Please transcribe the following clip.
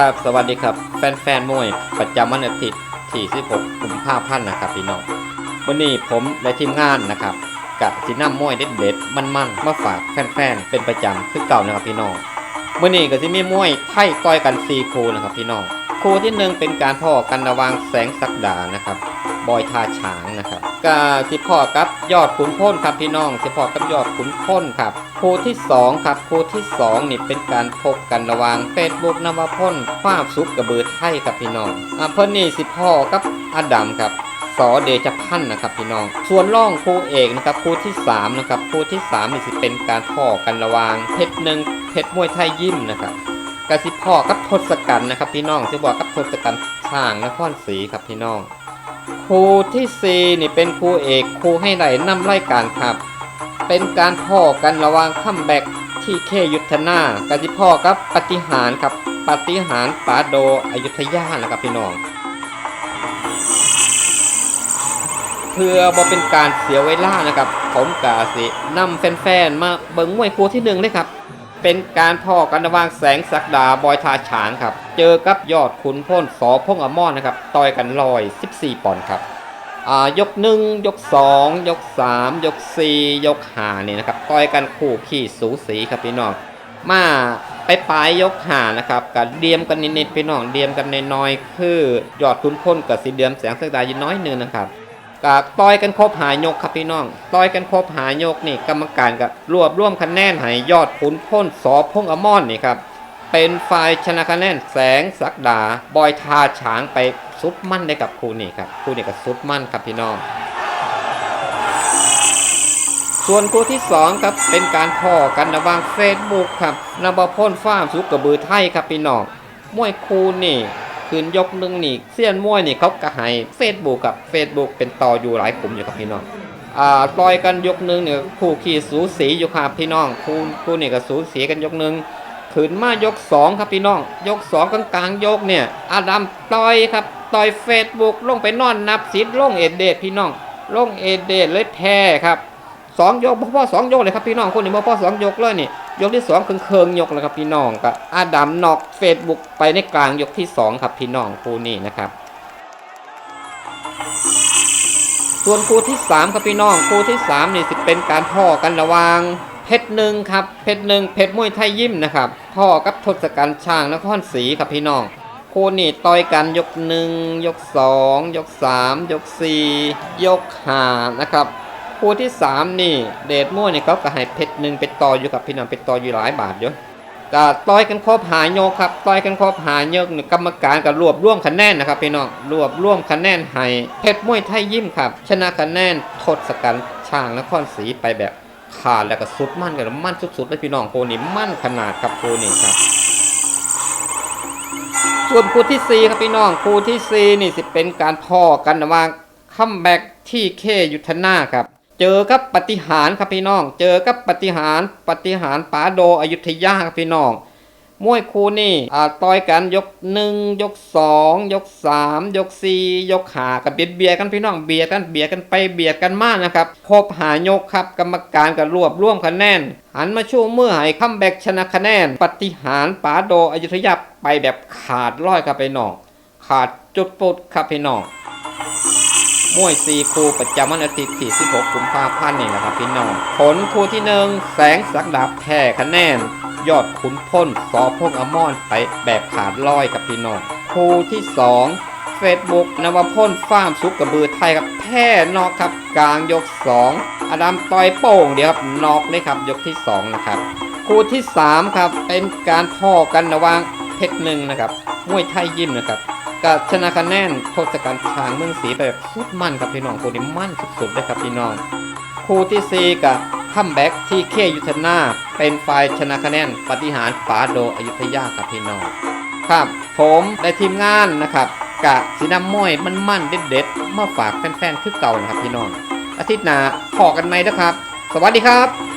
ครับสวัสดีครับแฟนๆมวยประจำวันอาทิตย์ที่16กุมภาพันธ์นะครับพี่น้องวันนี้ผมและทีมงานนะครับกับจีน่ามวยเด็ดๆมันๆมาฝากแฟนๆเป็นประจำคือเก่านะครับพี่น้องวันนี้ก็จะมีมวยไทยก้อยกัน4คู่นะครับพี่น้องคู่ที่หนึ่งเป็นการพ่อกันระวางแสงสักดานะครับ บอยทาฉางนะครับก็สิพ่อกับยอดขุนพ้นครับพี่น้องสิพ่อกับยอดขุนพ้นครับคู่ที่สองครับคู่ที่สองนี่เป็นการพบกันระหว่างเฟซบุ๊กนวพ้นฟ้าซุกกระเบือไทยครับพี่น้องอ่าเพิ่นนี่สิพ่อกับอดัมครับสอเดชพันธ์นะครับพี่น้อง ส่วนร่องคู่เอกนะครับคู่ที่สามนะครับคู่ที่สามนี่สิเป็นการพ่อกันระหว่างเพชรหนึ่งเพชรมวยไทยยิ้มนะครับกสิพ่อกับทศกัณฐ์นะครับพี่น้องจะบอกกับทศกัณฐ์ช่างนครศรีครับพี่น้อง ครูที่สี่นี่เป็นครูเอกครูให้ไหลนำไล่การครับ เป็นการพ่อกันระหว่างคัมแบ็กที่เคยุทธนากาที่พ่อกับปฏิหารครับปฏิหารปาโดอยุธยานะครับพี่น้อง เพื่อบ่เป็นการเสียเวลานะครับ ผมกาสินำแฟนๆมาเบิ่งมวยครูที่หนึ่งเลยครับ เป็นการพ่อกันระว่างแสงศักดาบอยทาฉางครับ เจอกับยอดขุนพ้นสอพงอมอนนะครับ ต่อยกันลอย 14 ปอนด์ครับอ่ายกหนึ่งยกสองยกสามยกสี่ยกหาเนี่ยนะครับต่อยกันคู่ขี่สูสีครับพี่น้องมาไปปลายยกหานะครับกับเดียมกันนิดๆพี่น้องเดียมกันน้อยๆคือยอดขุนพ้นกับสีเดียมแสงสักดายู่น้อยนึงนะครับ กับต่อยกันครบหายกครับพี่น้องต่อยกันครบหายกนี่กรรมการกับรวบรวมคะแนนห้ยยอดขุนพ้นสอพงอมอนนี่ครับเป็นฝ่ายชนะคะแนนแสงสักดาบอยทาฉางไปสุดมั่นได้กับครูนี้ครับครูนี้ก็สุดมั่นครับพี่น้อง ส่วนคู่ที่สองครับเป็นการพ่อกันระหว่างเฟซบุ๊กครับนบพ่นฟ้ามสุกกระบือไทยครับพี่น้องมวยคูนี่ คืนยกหนึ่งนี่เซียนมวยนี่เขากระหายเฟซบุ๊กกับเฟซบุ๊กเป็นต่ออยู่หลายกลุ่มอยู่ครับพี่น้องอ่าต่อยกันยกหนึ่งเนี่ยคู่ขี่สูสีอยู่ครับพี่น้องคู่คู่นี่ก็สูสีกันยกหนึ่งขืนมายก2ครับพี่น้อง ยก2กลางกลางๆยกเนี่ยอาดัมต่อยครับต่อยเฟซบุ๊กลงไปนอนนับสิทธิ์ลงเอดเดทพี่น้องลงเอดเดทเลยแพ้ครับสองยกพ่อสองยกเลยครับพี่น้องคนนี้พ่อสองยกเลยนี่ ยกที่สองเคิงเคิงๆยกเลยครับพี่น้องกับอาดัมนอกเฟซบุ๊กไปในกลางยกที่สองครับพี่น้องคู่นี้นะครับ ส่วนคู่ที่3ครับพี่น้องคู่ที่3นี่สิเป็นการพ่อกันระวางเพชรหนึ่งครับเพชรหนึ่งเพชรมวยไทยยิ้มนะครับพ่อกับทศกัณฐ์ช่างนครศรีครับพี่น้องคู่นี่ต่อยกันยกหนึ่งยกสองยกสามยกสี่ยกห้านะครับ คู่ที่ 3 นี่ เดชมวยนี่เขาก็ให้เพชรหนึ่งไปต่ออยู่กับพี่น้องไปต่ออยู่หลายบาทอยู่ก็ต่อยกันครบหายกครับต่อยกันครบหายกนี่กรรมการก็รวบรวมคะแนนนะครับพี่น้องรวบรวมคะแนนให้เพชรมวยไทยยิ้มครับ ชนะคะแนนทศกัณฐ์ช่างนครศรีไปแบบขาดแล้วก็สุดมั่นกันมั่นสุดๆเลยพี่น้องโคนี่มั่นขนาดครับโคนี่ครับส่วนคู่ที่ 4 ครับพี่น้องคู่ที่ 4 นี่สิเป็นการพ่อกันระหว่างคัมแบ็กที่เคยุทธนาครับ เจอกับปฏิหารครับพี่น้อง เจอกับปฏิหารปฏิหารปาโดอยุธยาครับพี่น้องมวยคู่นี่อ่าต่อยกันยกหนึ่งยกสองยกสามยกสี่ยกหากับเบียดเบียดกันพี่น้องเบียดกันเบียดกันไปเบียดกันมากนะครับครบหายกครับกรรมการก็รวบรวมคะแนนหันมาชูเมื่อให้คัมแบ็กชนะคะแนน ปฏิหารปาโดอยุธยาไปแบบขาดร้อยครับพี่น้องขาดจุดปุดครับพี่น้อง มวยซีคูประจำวันอาทิตย์ที่ 16 กุมภาพันธ์นี่แหละครับพี่น้อง ผลคู่ที่หนึ่งแสงสักดาบแพ้คะแนน ยอดขุนพ้นสอพงอมอนไปแบบขาดร้อยกับพี่น้อง คู่ที่สองเฟซบุ๊กนวพลฟาร์มซุกกระบือไทยครับแพ้นอกครับกลางยก 2 อดัมต่อยโป่งเดี๋ยวครับนอกเลยครับยกที่ 2 นะครับ คู่ที่ 3 ครับเป็นการพ่อกันระหว่างเพชรหนึ่งนะครับมวยไทยยิ้มนะครับ กับชนะคะแนนโทศกัณฐ์ทางเมืองศรีไปแบบสุดมั่นครับพี่น้องคู่นี้มั่นสุดๆเลยครับพี่น้อง คู่ที่ 4 กับคัมแบ็กที่เคยุทธนา เป็นฝ่ายชนะคะแนนปฏิหารปาโดอยุธยาครับพี่น้องครับผมและทีมงานนะครับกะสีน้ำม้อยมันมั่นๆเด็ดมาฝากแฟนๆคือเก่านะครับพี่น้องอาทิตย์หน้าพอกันไหมนะครับ สวัสดีครับ